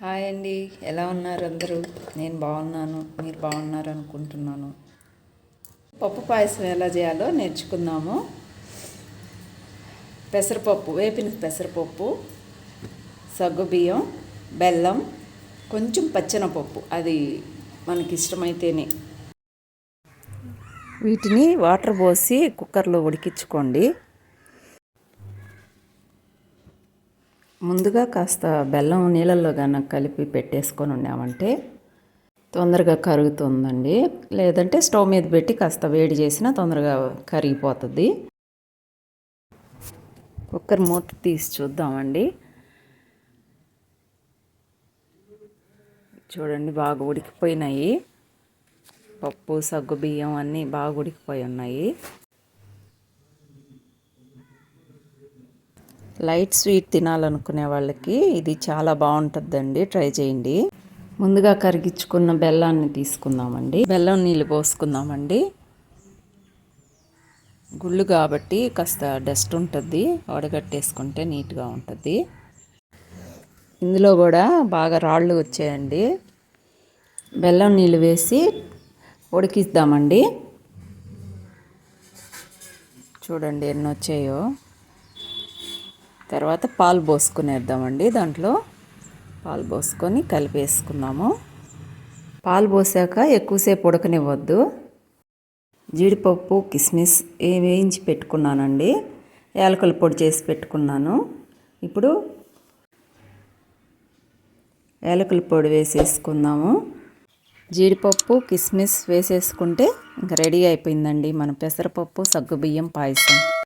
Hi అండి. ఎలా ఉన్నారు అందరూ? నేను బాగున్నాను. మీరు బాగున్నారు అనుకుంటున్నాను. పప్పు పాయసం ఎలా చేయాలో నేర్చుకుందాము. పెసరపప్పు వేపిన పెసరపప్పు సగ్గుబియ్యం బెల్లం కొంచెం పచ్చెనపప్పు. అది మనకి ఇష్టమైతేనే వీటిని వాటర్ పోసి కుక్కర్లో ఉడికించుకోండి. ముందుగా కాస్త బెల్లం నీళ్ళల్లో కనుక కలిపి పెట్టేసుకొని ఉన్నామంటే తొందరగా కరుగుతుందండి. లేదంటే స్టవ్ మీద పెట్టి కాస్త వేడి చేసినా తొందరగా కరిగిపోతుంది. కుక్కర్ మూత తీసి చూద్దామండి. చూడండి బాగా ఉడికిపోయినాయి. పప్పు సగ్గు బియ్యం అన్నీ బాగా ఉడికిపోయి ఉన్నాయి. లైట్ స్వీట్ తినాలనుకునే వాళ్ళకి ఇది చాలా బాగుంటుందండి. ట్రై చేయండి. ముందుగా కరిగించుకున్న బెల్లాన్ని తీసుకుందామండి. బెల్లం నీళ్ళు పోసుకుందామండి. గుళ్ళు కాబట్టి కాస్త డస్ట్ ఉంటుంది. వడగట్టేసుకుంటే నీట్గా ఉంటుంది. ఇందులో కూడా బాగా రాళ్ళు వచ్చాయండి. బెల్లం నీళ్ళు వేసి ఉడికిద్దామండి. చూడండి ఎన్ని వచ్చాయో తర్వాత పాలు పోసుకునేద్దామండి. దాంట్లో పాలు పోసుకొని కలిపేసుకుందాము. పాలు పోసాక ఎక్కువసేపు ఉడకనివ్వద్దు. జీడిపప్పు కిస్మిస్ వేయించి పెట్టుకున్నానండి. యాలకుల పొడి చేసి పెట్టుకున్నాను. ఇప్పుడు యాలకుల పొడి వేసేసుకుందాము. జీడిపప్పు కిస్మిస్ వేసేసుకుంటే ఇంకా రెడీ అయిపోయిందండి మన పెసరపప్పు సగ్గుబియ్యం పాయసం.